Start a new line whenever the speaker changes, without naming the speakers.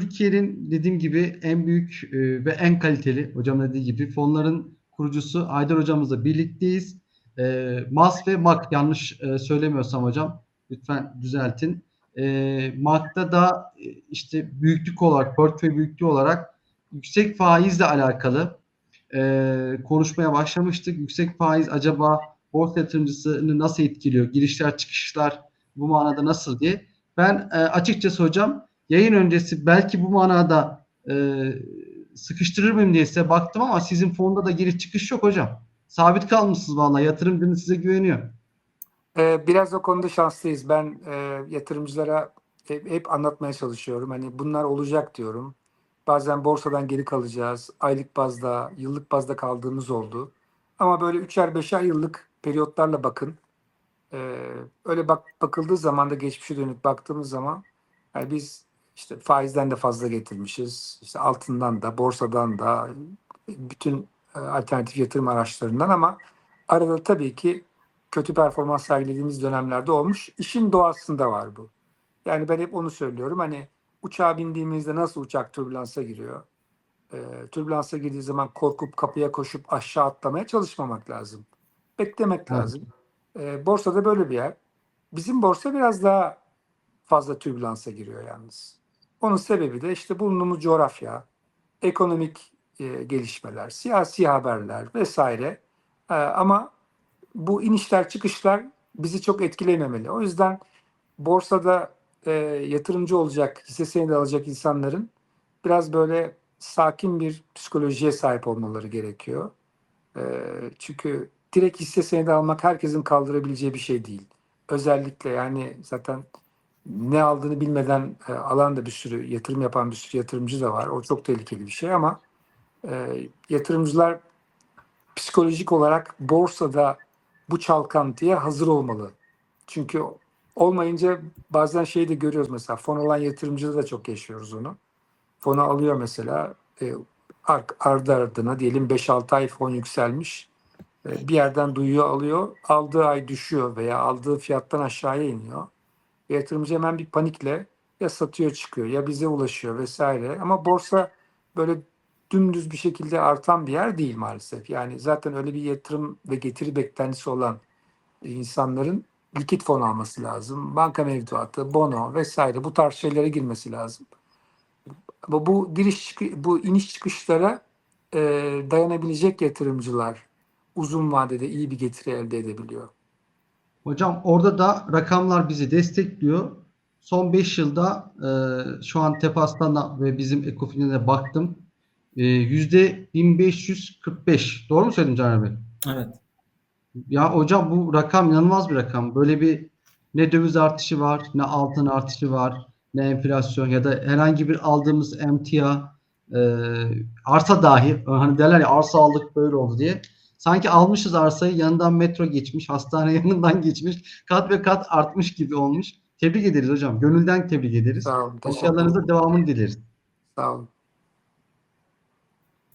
Türkiye'nin dediğim gibi en büyük e, ve en kaliteli hocam dediği gibi fonların kurucusu Aydar hocamızla birlikteyiz. E, MAS ve MAK yanlış e, söylemiyorsam hocam lütfen düzeltin. E, MAK'ta da e, işte büyüklük olarak, portföy büyüklüğü olarak yüksek faizle alakalı e, konuşmaya başlamıştık. Yüksek faiz acaba borsa yatırımcısını nasıl etkiliyor? Girişler çıkışlar bu manada nasıl diye. Ben e, açıkçası hocam yayın öncesi belki bu manada e, sıkıştırır mıyım diye size baktım ama sizin fonda da giriş çıkış yok hocam. Sabit kalmışsınız vallahi yatırımcınız size güveniyor.
Ee, biraz o konuda şanslıyız. Ben e, yatırımcılara hep, hep anlatmaya çalışıyorum. Hani bunlar olacak diyorum. Bazen borsadan geri kalacağız. Aylık bazda, yıllık bazda kaldığımız oldu. Ama böyle üçer beşer yıllık periyotlarla bakın. Ee, öyle bak bakıldığı zaman da geçmişe dönüp baktığımız zaman yani biz işte faizden de fazla getirmişiz. İşte altından da, borsadan da, bütün e, alternatif yatırım araçlarından ama arada tabii ki kötü performans sergilediğimiz dönemlerde olmuş. İşin doğasında var bu. Yani ben hep onu söylüyorum. Hani uçağa bindiğimizde nasıl uçak türbülansa giriyor? Ee, türbülansa girdiği zaman korkup kapıya koşup aşağı atlamaya çalışmamak lazım. Beklemek
Evet.
lazım. Ee, borsada böyle bir yer. Bizim borsa biraz daha fazla türbülansa giriyor yalnız. Onun sebebi de işte bulunduğumuz coğrafya, ekonomik e, gelişmeler, siyasi haberler vesaire. Ee, ama bu inişler çıkışlar bizi çok etkilememeli. O yüzden borsada e, yatırımcı olacak, hisse senedi alacak insanların biraz böyle sakin bir psikolojiye sahip olmaları gerekiyor. E, çünkü direkt hisse senedi almak herkesin kaldırabileceği bir şey değil. Özellikle yani zaten ne aldığını bilmeden e, alan da bir sürü yatırım yapan bir sürü yatırımcı da var. O çok tehlikeli bir şey ama e, yatırımcılar psikolojik olarak borsada bu çalkantıya hazır olmalı. Çünkü olmayınca bazen şeyi de görüyoruz mesela fon alan yatırımcıda da çok yaşıyoruz onu. Fonu alıyor mesela e, ar- ardı ardına diyelim 5-6 ay fon yükselmiş. E, bir yerden duyuyor alıyor. Aldığı ay düşüyor veya aldığı fiyattan aşağıya iniyor. Yatırımcı hemen bir panikle ya satıyor çıkıyor ya bize ulaşıyor vesaire. Ama borsa böyle dümdüz bir şekilde artan bir yer değil maalesef. Yani zaten öyle bir yatırım ve getiri beklentisi olan insanların likit fon alması lazım. Banka mevduatı, bono vesaire bu tarz şeylere girmesi lazım. Bu, bu giriş bu iniş çıkışlara e, dayanabilecek yatırımcılar uzun vadede iyi bir getiri elde edebiliyor.
Hocam orada da rakamlar bizi destekliyor. Son 5 yılda e, şu an Tepas'tan ve bizim Ekofin'e de baktım. E, yüzde 1545. Doğru mu söyledim Caner Bey?
Evet.
Ya hocam bu rakam inanılmaz bir rakam. Böyle bir ne döviz artışı var, ne altın artışı var, ne enflasyon ya da herhangi bir aldığımız emtia, e, arsa dahi hani derler ya arsa aldık böyle oldu diye. Sanki almışız arsayı yanından metro geçmiş, hastane yanından geçmiş, kat ve kat artmış gibi olmuş. Tebrik ederiz hocam. Gönülden tebrik ederies.
Sağ olun.
Başarılarınızda devamını dileriz.
Sağ olun.